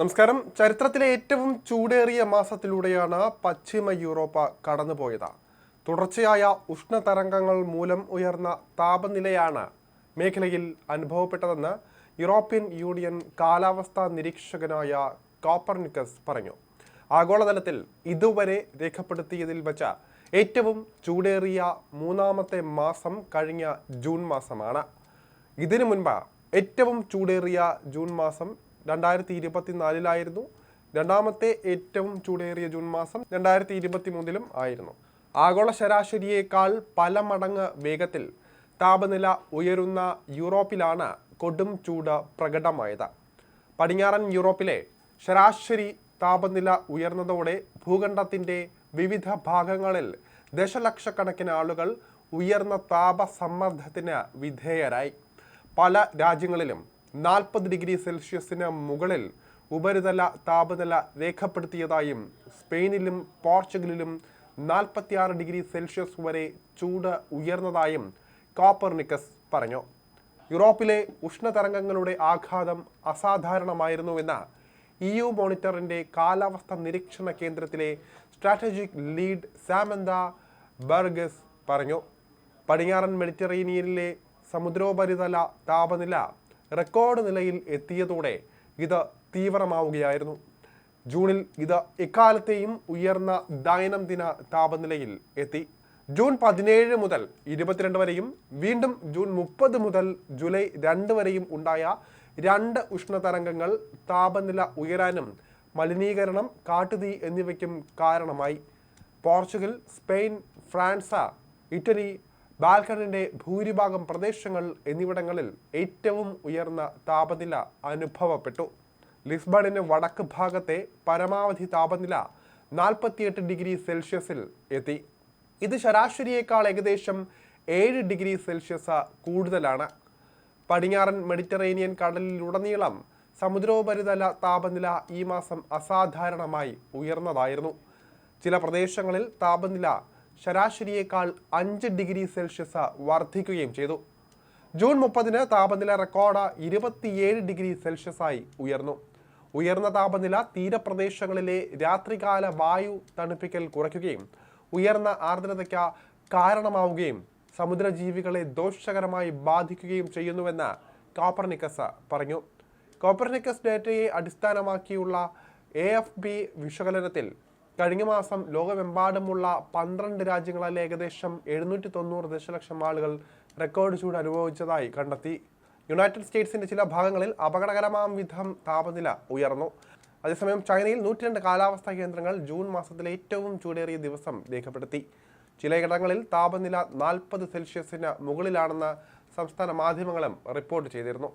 നമസ്കാരം. ചരിത്രത്തിലെ ഏറ്റവും ചൂടേറിയ മാസത്തിലൂടെയാണ് പശ്ചിമ യൂറോപ്പ കടന്നുപോയത്. തുടർച്ചയായ ഉഷ്ണതരംഗങ്ങൾ മൂലം ഉയർന്ന താപനിലയാണ് മേഖലയിൽ അനുഭവപ്പെട്ടതെന്ന് യൂറോപ്യൻ യൂണിയൻ കാലാവസ്ഥാ നിരീക്ഷകനായ കോപ്പർനിക്കസ് പറഞ്ഞു. ആഗോളതലത്തിൽ ഇതുവരെ രേഖപ്പെടുത്തിയതിൽ വച്ച ഏറ്റവും ചൂടേറിയ മൂന്നാമത്തെ മാസം കഴിഞ്ഞ ജൂൺ മാസമാണ്. ഇതിനു മുൻപ് ഏറ്റവും ചൂടേറിയ ജൂൺ മാസം രണ്ടായിരത്തി ഇരുപത്തി നാലിലായിരുന്നു രണ്ടാമത്തെ ഏറ്റവും ചൂടേറിയ ജൂൺ മാസം രണ്ടായിരത്തി ഇരുപത്തി മൂന്നിലും ആയിരുന്നു. ആഗോള ശരാശരിയേക്കാൾ പല മടങ്ങ് വേഗത്തിൽ താപനില ഉയരുന്ന യൂറോപ്പിലാണ് കൊടും ചൂട് പ്രകടമായത്. പടിഞ്ഞാറൻ യൂറോപ്പിലെ ശരാശരി താപനില ഉയർന്നതോടെ ഭൂഖണ്ഡത്തിന്റെ വിവിധ ഭാഗങ്ങളിൽ ദശലക്ഷക്കണക്കിന് ആളുകൾ ഉയർന്ന താപസമ്മർദ്ദത്തിന് വിധേയരായി. പല രാജ്യങ്ങളിലും നാൽപ്പത് ഡിഗ്രി സെൽഷ്യസിന് മുകളിൽ ഉപരിതല താപനില രേഖപ്പെടുത്തിയതായും സ്പെയിനിലും പോർച്ചുഗലിലും നാൽപ്പത്തിയാറ് ഡിഗ്രി സെൽഷ്യസ് വരെ ചൂട് ഉയർന്നതായും കോപ്പർനിക്കസ് പറഞ്ഞു. യൂറോപ്പിലെ ഉഷ്ണതരംഗങ്ങളുടെ ആഘാതം അസാധാരണമായിരുന്നുവെന്ന് ഇ യു മോണിറ്ററിന്റെ കാലാവസ്ഥ നിരീക്ഷണ കേന്ദ്രത്തിലെ സ്ട്രാറ്റജിക് ലീഡ് സാമന്ത ബർഗസ് പറഞ്ഞു. പടിഞ്ഞാറൻ മെഡിറ്ററേനിയനിലെ സമുദ്രോപരിതല താപനില റെക്കോർഡ് നിലയിൽ എത്തിയതോടെ ഇത് തീവ്രമാവുകയായിരുന്നു. ജൂണിൽ ഇത് എക്കാലത്തെയും ഉയർന്ന ദൈനംദിന താപനിലയിൽ എത്തി. ജൂൺ പതിനേഴ് മുതൽ ഇരുപത്തിരണ്ട് വരെയും വീണ്ടും ജൂൺ മുപ്പത് മുതൽ ജൂലൈ രണ്ട് വരെയും ഉണ്ടായ രണ്ട് ഉഷ്ണതരംഗങ്ങൾ താപനില ഉയരാനും മലിനീകരണം കാട്ടുതീ എന്നിവയ്ക്കും കാരണമായി. പോർച്ചുഗൽ സ്പെയിൻ ഫ്രാൻസ് ഇറ്റലി ബാൽക്കണിന്റെ ഭൂരിഭാഗം പ്രദേശങ്ങൾ എന്നിവിടങ്ങളിൽ ഏറ്റവും ഉയർന്ന താപനില അനുഭവപ്പെട്ടു. ലിസ്ബണിന് വടക്ക് ഭാഗത്തെ പരമാവധി താപനില നാൽപ്പത്തിയെട്ട് ഡിഗ്രി സെൽഷ്യസിൽ എത്തി. ഇത് ശരാശരിയേക്കാൾ ഏകദേശം ഏഴ് ഡിഗ്രി സെൽഷ്യസ് കൂടുതലാണ്. പടിഞ്ഞാറൻ മെഡിറ്ററേനിയൻ കടലിലുടനീളം സമുദ്രോപരിതല താപനില ഈ മാസം അസാധാരണമായി ഉയർന്നതായിരുന്നു. ചില പ്രദേശങ്ങളിൽ താപനില ശരാശരിയേക്കാൾ അഞ്ച് ഡിഗ്രി സെൽഷ്യസ് വർദ്ധിക്കുകയും ചെയ്തു. ജൂൺ മുപ്പതിന് താപനില റെക്കോർഡ് ഇരുപത്തിയേഴ് ഡിഗ്രി സെൽഷ്യസായി ഉയർന്നു. ഉയർന്ന താപനില തീരപ്രദേശങ്ങളിലെ രാത്രികാല വായു തണുപ്പിക്കൽ കുറയ്ക്കുകയും ഉയർന്ന ആർദ്രതയ്ക്ക് കാരണമാവുകയും സമുദ്രജീവികളെ ദോഷകരമായി ബാധിക്കുകയും ചെയ്യുന്നുവെന്ന് കോപ്പർനിക്കസ് പറഞ്ഞു. കോപ്പർനിക്കസ് ഡേറ്റയെ അടിസ്ഥാനമാക്കിയുള്ള എ എഫ് ബി വിശകലനത്തിൽ കഴിഞ്ഞ മാസം ലോകമെമ്പാടുമുള്ള പന്ത്രണ്ട് രാജ്യങ്ങളിലെ ഏകദേശം എഴുന്നൂറ്റി തൊണ്ണൂറ് ദശലക്ഷം ആളുകൾ റെക്കോർഡ് ചൂട് അനുഭവിച്ചതായി കണ്ടെത്തി. യുണൈറ്റഡ് സ്റ്റേറ്റ്സിന്റെ ചില ഭാഗങ്ങളിൽ അപകടകരമാം വിധം താപനില ഉയർന്നു. അതേസമയം ചൈനയിൽ നൂറ്റിരണ്ട് കാലാവസ്ഥാ കേന്ദ്രങ്ങൾ ജൂൺ മാസത്തിലെ ഏറ്റവും ചൂടേറിയ ദിവസം രേഖപ്പെടുത്തി. ചിലയിടങ്ങളിൽ താപനില നാൽപ്പത് സെൽഷ്യസിന് മുകളിലാണെന്ന് സംസ്ഥാന മാധ്യമങ്ങളും റിപ്പോർട്ട് ചെയ്തിരുന്നു.